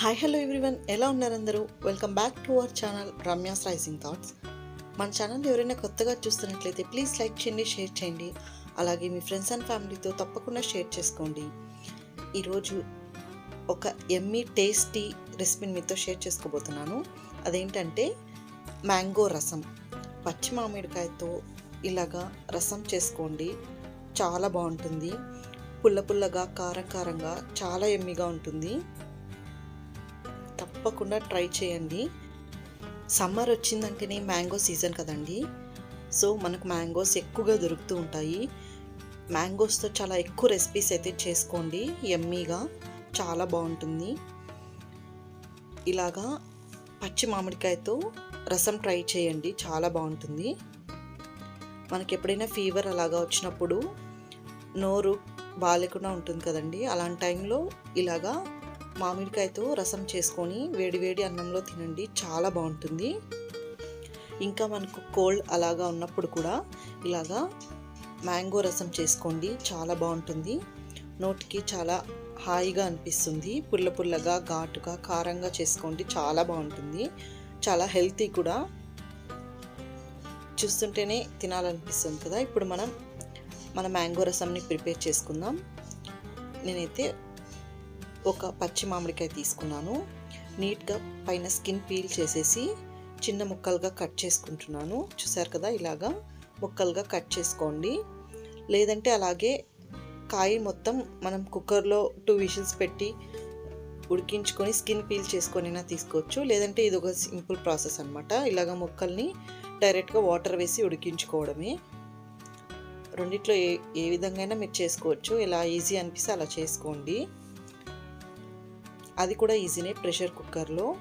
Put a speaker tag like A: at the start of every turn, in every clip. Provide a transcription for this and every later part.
A: Hi hello everyone ఎలా ఉన్నారు అందరూ? Welcome back to our channel Ramya's rising thoughts మన ఛానల్ ఎవరైనా కొత్తగా చూస్తున్నట్లయితే ప్లీజ్ లైక్ చేయండి షేర్ చేయండి. అలాగే మీ ఫ్రెండ్స్ అండ్ ఫ్యామిలీతో తప్పకుండా షేర్ చేసుకోండి. ఈరోజు ఒక ఎమ్మీ టేస్టీ రెసిపీని మీతో షేర్ చేసుకోబోతున్నాను. అదేంటంటే మ్యాంగో రసం. పచ్చి మామిడికాయతో ఇలాగా రసం చేసుకోండి. చాలా బాగుంటుంది. పుల్ల పుల్లగా కారం కారంగా చాలా ఎమ్మిగా ఉంటుంది. తప్పకుండా ట్రై చేయండి. సమ్మర్ వచ్చిందంటేనే మ్యాంగో సీజన్ కదండి. సో మనకు మ్యాంగోస్ ఎక్కువగా దొరుకుతూ ఉంటాయి. మ్యాంగోస్తో చాలా ఎక్కువ రెసిపీస్ అయితే చేసుకోండి. ఎమ్మీగా చాలా బాగుంటుంది. ఇలాగా పచ్చి మామిడికాయతో రసం ట్రై చేయండి. చాలా బాగుంటుంది. మనకి ఎప్పుడైనా ఫీవర్ అలాగా వచ్చినప్పుడు నోరు బాగాలేకుండా ఉంటుంది కదండి. అలాంటి టైంలో ఇలాగా మామిడికాయతో రసం చేసుకొని వేడివేడి అన్నంలో తినండి. చాలా బాగుంటుంది. ఇంకా మనకు కోల్డ్ అలాగా ఉన్నప్పుడు కూడా ఇలాగా మ్యాంగో రసం చేసుకోండి. చాలా బాగుంటుంది. నోటికి చాలా హాయిగా అనిపిస్తుంది. పుల్ల పుల్లగా ఘాటుగా కారంగా చేసుకోండి. చాలా బాగుంటుంది. చాలా హెల్తీ కూడా. చూస్తుంటేనే తినాలనిపిస్తుంది కదా. ఇప్పుడు మనం మన మ్యాంగో రసంని ప్రిపేర్ చేసుకుందాం. నేనైతే ఒక పచ్చి మామిడికాయ తీసుకున్నాను. నీట్గా పైన స్కిన్ పీల్ చేసేసి చిన్న ముక్కలుగా కట్ చేసుకుంటున్నాను. చూసారు కదా ఇలాగా ముక్కలుగా కట్ చేసుకోండి. లేదంటే అలాగే కాయ మొత్తం మనం కుక్కర్లో టూ విషిల్స్ పెట్టి ఉడికించుకొని స్కిన్ పీల్ చేసుకొనైనా తీసుకోవచ్చు. లేదంటే ఇది ఒక సింపుల్ ప్రాసెస్ అనమాట ఇలాగ ముక్కల్ని డైరెక్ట్గా వాటర్ వేసి ఉడికించుకోవడమే. రెండిట్లో ఏ ఏ విధంగా మీరు చేసుకోవచ్చు. ఎలా ఈజీ అనిపిస్తే అలా చేసుకోండి. అది కూడా ఈజీనే. ప్రెషర్ కుక్కర్లో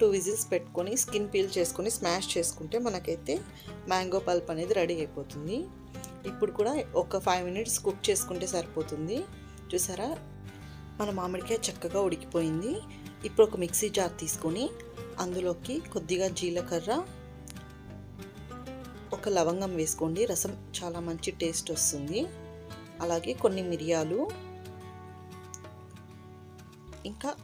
A: టూ విజిల్స్ పెట్టుకొని స్కిన్ పీల్ చేసుకొని స్మాష్ చేసుకుంటే మనకైతే మ్యాంగో పల్ప్ అనేది రెడీ అయిపోతుంది. ఇప్పుడు కూడా ఒక ఫైవ్ మినిట్స్ కుక్ చేసుకుంటే సరిపోతుంది. చూసారా? మన మామిడికాయ చక్కగా ఉడికిపోయింది. ఇప్పుడు ఒక మిక్సీ జార్ తీసుకొని అందులోకి కొద్దిగా జీలకర్ర ఒక లవంగం వేసుకోండి. రసం చాలా మంచి టేస్ట్ వస్తుంది. అలాగే కొన్ని మిరియాలు ఇంకా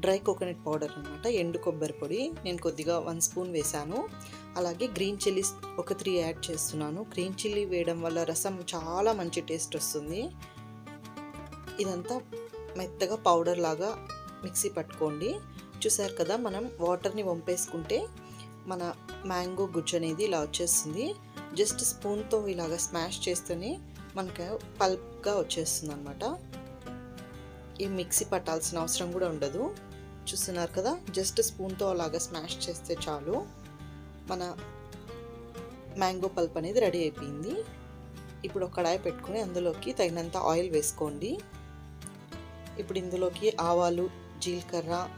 A: డ్రై కోకోనట్ పౌడర్ అనమాట ఎండు కొబ్బరి పొడి. నేను కొద్దిగా వన్ స్పూన్ వేశాను. అలాగే గ్రీన్ చిల్లీస్ ఒక త్రీ యాడ్ చేస్తున్నాను. గ్రీన్ చిల్లీ వేయడం వల్ల రసం చాలా మంచి టేస్ట్ వస్తుంది. ఇదంతా మెత్తగా పౌడర్ లాగా మిక్సీ పట్టుకోండి. చూసారు కదా మనం వాటర్ని వంపేసుకుంటే మన మ్యాంగో గుజ్జు అనేది ఇలా వచ్చేస్తుంది. జస్ట్ స్పూన్తో ఇలాగ స్మాష్ చేస్తేనే మనకు పల్ప్గా వచ్చేస్తుంది అనమాట ఈ మిక్సీ పట్టాల్సిన అవసరం కూడా ఉండదు. చూస్తున్నారు కదా? జస్ట్ స్పూన్తో అలాగా స్మాష్ చేస్తే చాలు. మన మ్యాంగో పల్ప్ అనేది రెడీ అయిపోయింది. ఇప్పుడు ఒక కడాయి పెట్టుకొని అందులోకి తగినంత ఆయిల్ వేసుకోండి. ఇప్పుడు ఇందులోకి ఆవాలు జీలకర్ర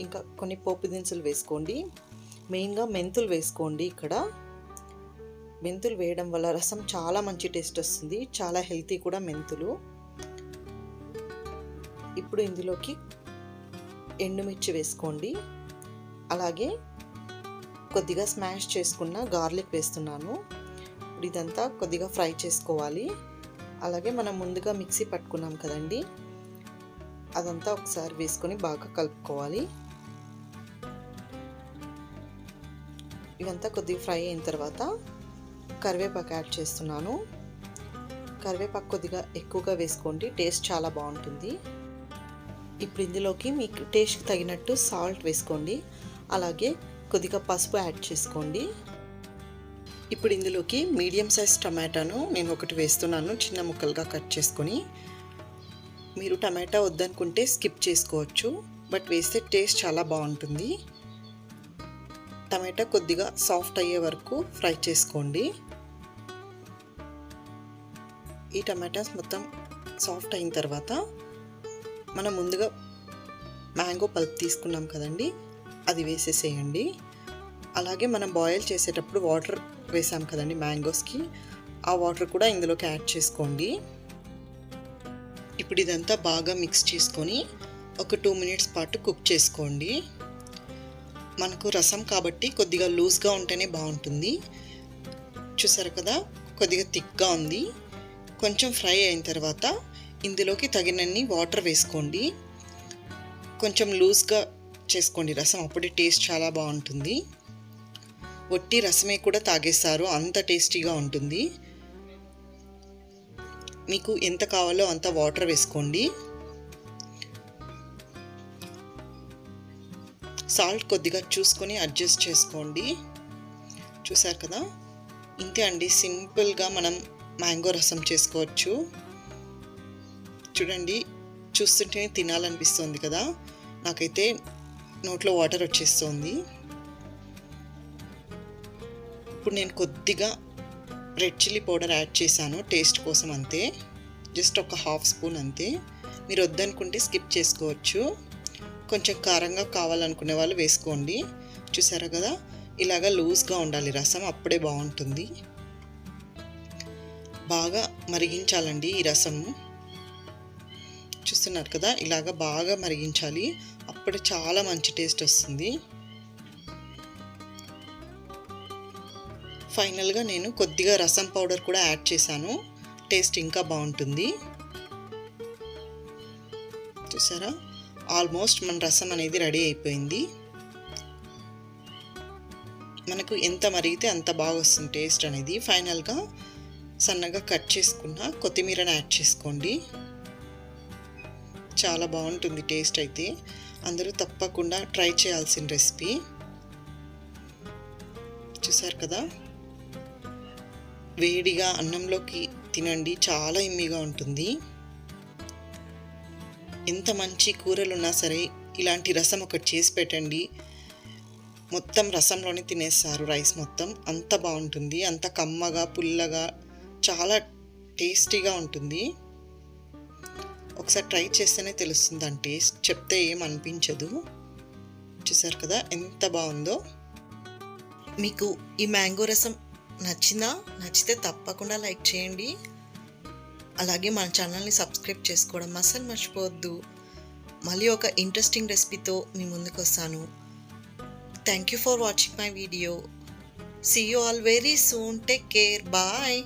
A: ఇంకా కొన్ని పోపు దినుసులు వేసుకోండి. మెయిన్గా మెంతులు వేసుకోండి ఇక్కడ. మెంతులు వేయడం వల్ల రసం చాలా మంచి టేస్ట్ వస్తుంది. చాలా హెల్తీ కూడా మెంతులు. ఇప్పుడు ఇందులోకి ఎండుమిర్చి వేసుకోండి. అలాగే కొద్దిగా స్మాష్ చేసుకున్న గార్లిక్ వేస్తున్నాను. ఇప్పుడు ఇదంతా కొద్దిగా ఫ్రై చేసుకోవాలి. అలాగే మనం ముందుగా మిక్సీ పట్టుకున్నాం కదండి. అదంతా ఒకసారి వేసుకొని బాగా కలుపుకోవాలి. ఇదంతా కొద్దిగా ఫ్రై అయిన తర్వాత కరివేపాకు యాడ్ చేస్తున్నాను. కరివేపాకు కొద్దిగా ఎక్కువగా వేసుకోండి. టేస్ట్ చాలా బాగుంటుంది. ఇప్పుడు ఇందులోకి మీకు టేస్ట్కి తగినట్టు సాల్ట్ వేసుకోండి. అలాగే కొద్దిగా పసుపు యాడ్ చేసుకోండి. ఇప్పుడు ఇందులోకి మీడియం సైజ్ టమాటాను నేను ఒకటి వేస్తున్నాను చిన్న ముక్కలుగా కట్ చేసుకొని. మీరు టమాటా వద్దనుకుంటే స్కిప్ చేసుకోవచ్చు బట్ వేస్తే టేస్ట్ చాలా బాగుంటుంది. టమాటా కొద్దిగా సాఫ్ట్ అయ్యే వరకు ఫ్రై చేసుకోండి. ఈ టమాటాస్ మొత్తం సాఫ్ట్ అయిన తర్వాత మనం ముందుగా మ్యాంగో పల్ప్ తీసుకున్నాం కదండి అది వేసేసేయండి. అలాగే మనం బాయిల్ చేసేటప్పుడు వాటర్ వేసాం కదండి మ్యాంగోస్కి ఆ వాటర్ కూడా ఇందులోకి యాడ్ చేసుకోండి. ఇప్పుడు ఇదంతా బాగా మిక్స్ చేసుకొని ఒక టూ మినిట్స్ పాటు కుక్ చేసుకోండి. మనకు రసం కాబట్టి కొద్దిగా లూజ్గా ఉంటేనే బాగుంటుంది. చూసారు కదా కొద్దిగా థిక్గా ఉంది. కొంచెం ఫ్రై అయిన తర్వాత ఇందులోకి తగినన్ని వాటర్ వేసుకోండి. కొంచెం లూజ్గా చేసుకోండి రసం అప్పుడే టేస్ట్ చాలా బాగుంటుంది. ఒట్టి రసమే కూడా తాగేస్తారు అంత టేస్టీగా ఉంటుంది. మీకు ఎంత కావాలో అంత వాటర్ వేసుకోండి. సాల్ట్ కొద్దిగా చూసుకొని అడ్జస్ట్ చేసుకోండి. చూసారు కదా? ఇంతే అండి సింపుల్గా మనం మ్యాంగో రసం చేసుకోవచ్చు. చూడండి చూస్తుంటేనే తినాలనిపిస్తుంది కదా. నాకైతే నోట్లో వాటర్ వచ్చేస్తుంది. ఇప్పుడు నేను కొద్దిగా రెడ్ చిల్లీ పౌడర్ యాడ్ చేశాను టేస్ట్ కోసం అంతే. జస్ట్ ఒక హాఫ్ స్పూన్ అంతే. మీరు వద్దనుకుంటే స్కిప్ చేసుకోవచ్చు. కొంచెం కారంగా కావాలనుకునే వాళ్ళు వేసుకోండి. చూసారా కదా? ఇలాగా లూజ్గా ఉండాలి రసం అప్పుడే బాగుంటుంది. బాగా మరిగించాలండి ఈ రసం చూస్తున్నారు కదా ఇలాగ బాగా మరిగించాలి. అప్పుడు చాలా మంచి టేస్ట్ వస్తుంది. ఫైనల్గా నేను కొద్దిగా రసం పౌడర్ కూడా యాడ్ చేశాను. టేస్ట్ ఇంకా బాగుంటుంది. చూసారా? ఆల్మోస్ట్ మన రసం అనేది రెడీ అయిపోయింది. మనకు ఎంత మరిగితే అంత బాగా వస్తుంది టేస్ట్ అనేది. ఫైనల్గా సన్నగా కట్ చేసుకున్న కొత్తిమీరని యాడ్ చేసుకోండి. చాలా బాగుంటుంది టేస్ట్ అయితే. అందరూ తప్పకుండా ట్రై చేయాల్సిన రెసిపీ. చూసారు కదా? వేడిగా అన్నంలోకి తినండి చాలా ఇమ్మిగా ఉంటుంది. ఎంత మంచి కూరలు ఉన్నా సరే ఇలాంటి రసం ఒకటి చేసి పెట్టండి. మొత్తం రసంలోనే తినేస్తారు రైస్ మొత్తం. అంత బాగుంటుంది అంత కమ్మగా పుల్లగా చాలా టేస్టీగా ఉంటుంది. ఒకసారి ట్రై చేస్తేనే తెలుస్తుంది దాని టేస్ట్. చెప్తే ఏం అనిపించదు. చూసారు కదా ఎంత బాగుందో. మీకు ఈ మ్యాంగో రసం నచ్చిందా నచ్చితే తప్పకుండా లైక్ చేయండి. అలాగే మన ఛానల్ని సబ్స్క్రైబ్ చేసుకోవడం అసలు మర్చిపోవద్దు. మళ్ళీ ఒక ఇంట్రెస్టింగ్ రెసిపీతో మీ ముందుకు వస్తాను. Thank you for watching my video see you all very soon take care bye